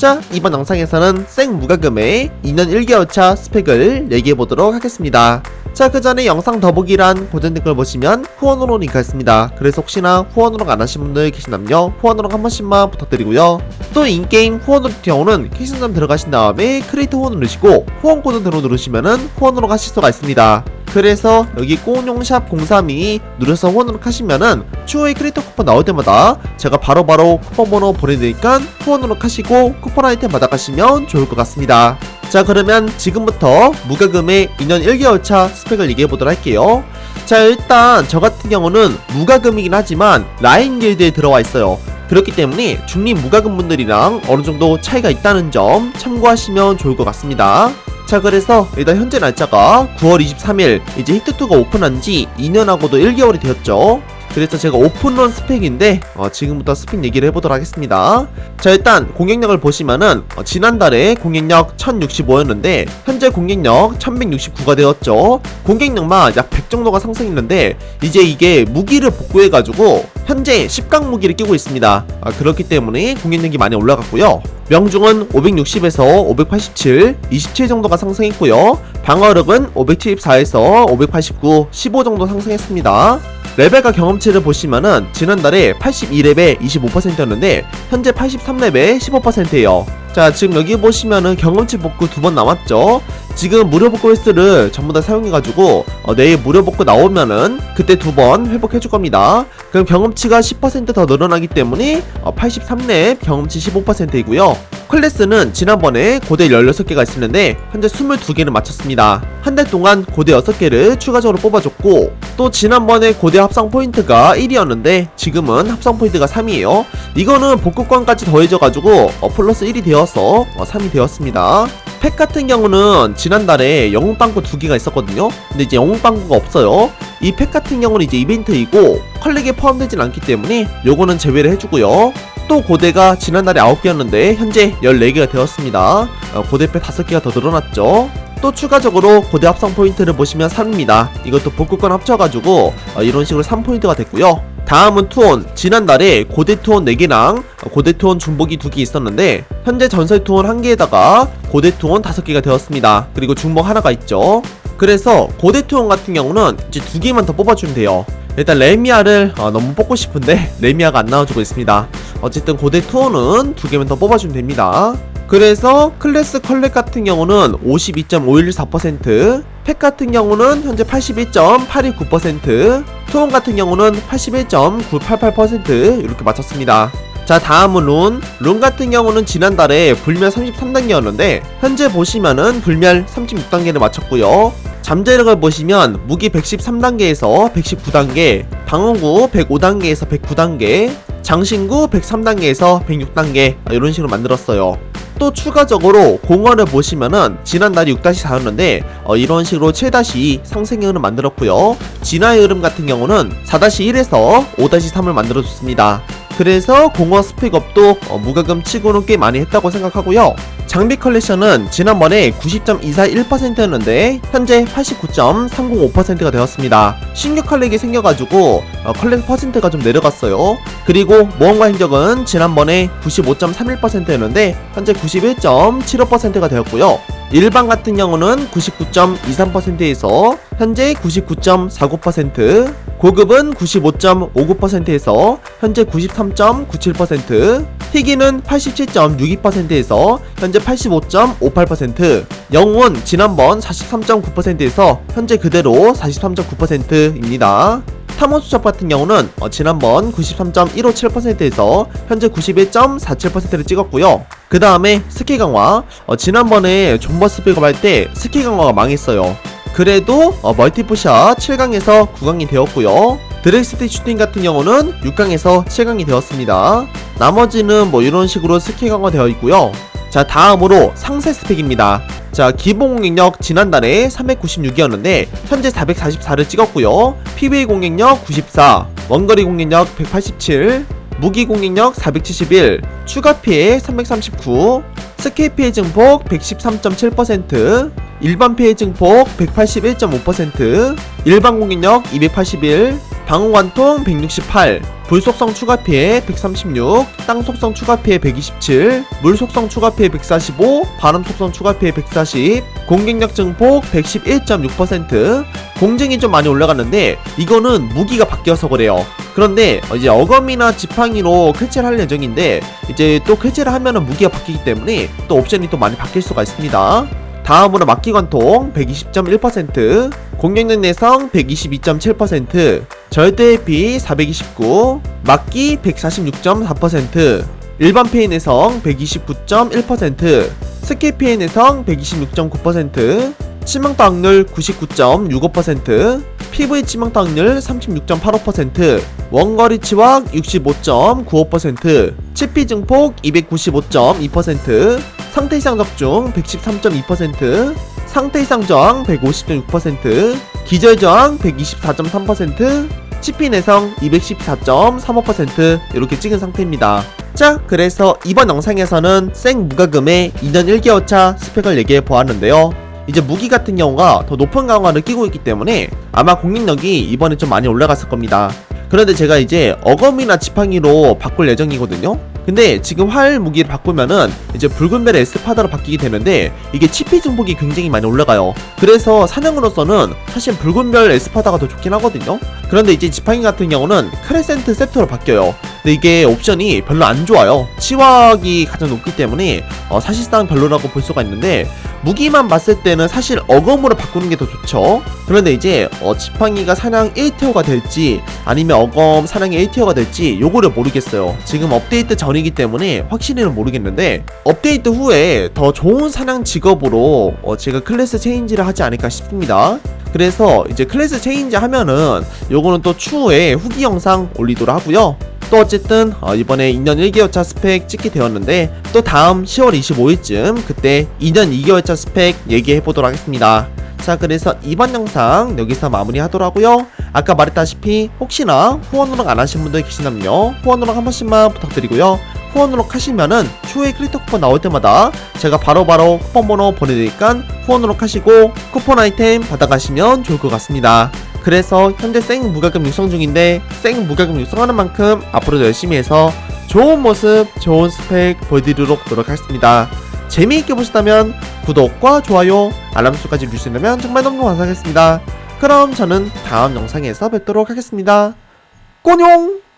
자 이번 영상에서는 생 무과금의 2년 1개월차 스펙을 얘기해보도록 하겠습니다 자 그 전에 영상 더보기란 고정 댓글 보시면 후원으로 링크 있습니다. 그래서 혹시나 후원으로 안 하신 분들 계신다면요 후원으로 한 번씩만 부탁드리고요. 또 인게임 후원으로 경우는 캐시점 들어가신 다음에 크리에이터 후원 누르시고 후원 코드 들어 누르시면은 후원으로 가실 수가 있습니다. 그래서 여기 꼬용샵 032 누르서 후원으로 하시면은 추후에 크리에이터 쿠폰 나올 때마다 제가 바로바로 쿠폰 번호 보내드리니까 후원으로 하시고 쿠폰 아이템 받아가시면 좋을 것 같습니다 자 그러면 지금부터 무과금의 2년 1개월차 스펙을 얘기해보도록 할게요. 자 일단 저 같은 경우는 무과금이긴 하지만 라인 길드에 들어와 있어요. 그렇기 때문에 중립 무과금 분들이랑 어느 정도 차이가 있다는 점 참고하시면 좋을 것 같습니다. 자 그래서 일단 현재 날짜가 9월 23일 이제 히트2가 오픈한 지 2년하고도 1개월이 되었죠 그래서 제가 오픈런 스펙인데 어, 지금부터 스펙 얘기를 해보도록 하겠습니다. 자 일단 공격력을 보시면은 어, 지난달에 공격력 1065였는데 현재 공격력 1169가 되었죠. 공격력만 약 100 정도가 상승했는데 이제 이게 무기를 복구해가지고 현재 10강 무기를 끼고 있습니다. 아, 그렇기 때문에 공격력이 많이 올라갔고요 명중은 560에서 587, 27 정도가 상승했고요 방어력은 574에서 589, 15 정도 상승했습니다 레벨과 경험치를 보시면은 지난달에 82렙에 25%였는데 현재 83렙에 15%예요. 자 지금 여기 보시면은 경험치 복구 두 번 남았죠. 지금 무료 복구 횟수를 전부 다 사용해가지고 어, 내일 무료 복구 나오면은 그때 두 번 회복해줄 겁니다. 그럼 경험치가 10%더 늘어나기 때문에 어, 83렙 경험치 15%이고요. 클래스는 지난번에 고대 16개가 있었는데 현재 22개를 마쳤습니다. 한 달 동안 고대 6개를 추가적으로 뽑아줬고 또 지난번에 고대 합성 포인트가 1이었는데 지금은 합성 포인트가 3이에요. 이거는 복구권까지 더해져가지고 어, 플러스 1이 되어서 어, 3이 되었습니다. 팩 같은 경우는 지난달에 영웅빵꾸 두 개가 있었거든요. 근데 이제 영웅빵꾸가 없어요. 이 팩 같은 경우는 이제 이벤트이고 컬렉에 포함되진 않기 때문에 요거는 제외를 해주고요. 또 고대가 지난달에 9개였는데 현재 14개가 되었습니다. 어, 고대패 5개가 더 늘어났죠. 또 추가적으로 고대 합성 포인트를 보시면 3입니다. 이것도 복구권 합쳐가지고 어, 이런 식으로 3포인트가 됐고요. 다음은 투혼. 지난달에 고대 투혼 4개랑 고대 투혼 중복이 2개 있었는데 현재 전설 투혼 1개에다가 고대 투혼 5개가 되었습니다. 그리고 중복 하나가 있죠. 그래서 고대 투혼 같은 경우는 이제 2개만 더 뽑아주면 돼요. 일단 레미아를 어, 너무 뽑고 싶은데 레미아가 안 나와주고 있습니다. 어쨌든 고대 투혼은 2개만 더 뽑아주면 됩니다. 그래서 클래스 컬렉 같은 경우는 52.514%, 팩 같은 경우는 현재 81.829%, 투혼 같은 경우는 81.988% 이렇게 맞췄습니다. 자 다음은 룬. 룬 같은 경우는 지난달에 불멸 33단계였는데 현재 보시면은 불멸 36단계를 마쳤고요. 잠재력을 보시면 무기 113단계에서 119단계, 방어구 105단계에서 109단계, 장신구 103단계에서 106단계 이런 식으로 만들었어요. 또 추가적으로 공원을 보시면은 지난달이 6-4였는데 어, 이런 식으로 7-2 상승의 흐름 만들었고요. 진화의 흐름 같은 경우는 4-1에서 5-3을 만들어줬습니다. 그래서 공원 스펙업도 어, 무과금 치고는 꽤 많이 했다고 생각하고요. 장비 컬렉션은 지난번에 90.241%였는데 현재 89.305%가 되었습니다. 신규 컬렉이 생겨가지고 어, 컬렉 퍼센트가 좀 내려갔어요. 그리고 모험과 행적은 지난번에 95.31%였는데 현재 91.75%가 되었고요. 일반 같은 경우는 99.23%에서 현재 99.49%, 고급은 95.59%에서 현재 93.97%, 희귀는 87.62%에서 현재 85.58%, 영웅은 지난번 43.9%에서 현재 그대로 43.9%입니다. 탐험 수첩 같은 경우는 어, 지난번 93.157%에서 현재 91.47%를 찍었고요. 그 다음에 스키 강화. 어, 지난번에 존버 스펙업 할 때 스키 강화가 망했어요. 그래도 어, 멀티푸샷 7강에서 9강이 되었고요. 드렉스티 슈팅 같은 경우는 6강에서 7강이 되었습니다. 나머지는 뭐 이런 식으로 스키 강화 되어 있고요. 자 다음으로 상세 스펙입니다. 자 기본 공격력 지난달에 396이었는데 현재 444를 찍었고요. PVA 공격력 94, 원거리 공격력 187, 무기 공격력 471, 추가 피해 339, 스킬 피해 증폭 113.7%, 일반 피해 증폭 181.5%, 일반 공격력 281, 방어 관통 168, 불 속성 추가 피해 136, 땅 속성 추가 피해 127, 물 속성 추가 피해 145, 바람 속성 추가 피해 140, 공격력 증폭 111.6%, 공증이 좀 많이 올라갔는데 이거는 무기가 바뀌어서 그래요. 그런데 이제 어검이나 지팡이로 클체를 할 예정인데 이제 또 클체를 하면은 무기가 바뀌기 때문에 또 옵션이 또 많이 바뀔 수가 있습니다. 다음으로 막기 관통 120.1%, 공격력 내성 122.7%, 절대 회피 429, 막기 146.4%, 일반 피해 내성 129.1%, 스킬 피해 내성 126.9%, 치명타 확률 99.65%, PV 치명타 확률 36.85%, 원거리 치확 65.95%, 치피 증폭 295.2%, 상태 이상 적중 113.2%, 상태 이상 저항 150.6%, 기절 저항 124.3%, 치피 내성 214.35% 이렇게 찍은 상태입니다. 자, 그래서 이번 영상에서는 생 무과금의 2년 1개월차 스펙을 얘기해 보았는데요. 이제 무기 같은 경우가 더 높은 강화를 끼고 있기 때문에 아마 공격력이 이번에 좀 많이 올라갔을 겁니다. 그런데 제가 이제 어검이나 지팡이로 바꿀 예정이거든요. 근데 지금 활 무기를 바꾸면은 이제 붉은 벨의 에스파다로 바뀌게 되는데 이게 치피 증폭이 굉장히 많이 올라가요. 그래서 사냥으로서는 사실 붉은 별 에스파다가 더 좋긴 하거든요. 그런데 이제 지팡이 같은 경우는 크레센트 세트로 바뀌어요. 근데 이게 옵션이 별로 안 좋아요. 치wak이 가장 높기 때문에 어, 사실상 별로라고 볼 수가 있는데 무기만 봤을 때는 사실 어검으로 바꾸는 게 더 좋죠. 그런데 이제 어, 지팡이가 사냥 1티어가 될지 아니면 어검 사냥이 1티어가 될지 요거를 모르겠어요. 지금 업데이트 전이기 때문에 확실히는 모르겠는데 업데이트 후에 더 좋은 사냥 직업으로 어, 제가 클래스 체인지를 하지 않을까 싶습니다. 그래서 이제 클래스 체인지 하면은 요거는 또 추후에 후기 영상 올리도록 하고요. 또 어쨌든 어, 이번에 2년 1개월차 스펙 찍게 되었는데 또 다음 10월 25일쯤 그때 2년 2개월차 스펙 얘기해 보도록 하겠습니다. 자 그래서 이번 영상 여기서 마무리하도록 하고요. 아까 말했다시피 혹시나 후원으로 안 하신 분들 계시다면요 후원으로 한 번씩만 부탁드리고요. 후원으로 하시면은 추후에 크리터 쿠폰 나올 때마다 제가 바로바로 쿠폰 번호 보내드니까 후원으로 하시고 쿠폰 아이템 받아가시면 좋을 것 같습니다. 그래서 현재 생 무과금 육성 중인데 생 무과금 육성하는 만큼 앞으로도 열심히 해서 좋은 모습, 좋은 스펙 보여드리도록 노력하겠습니다. 재미있게 보셨다면 구독과 좋아요, 알람 설정까지 누르시면 정말 너무 감사하겠습니다. 그럼 저는 다음 영상에서 뵙도록 하겠습니다. 꼬뇽!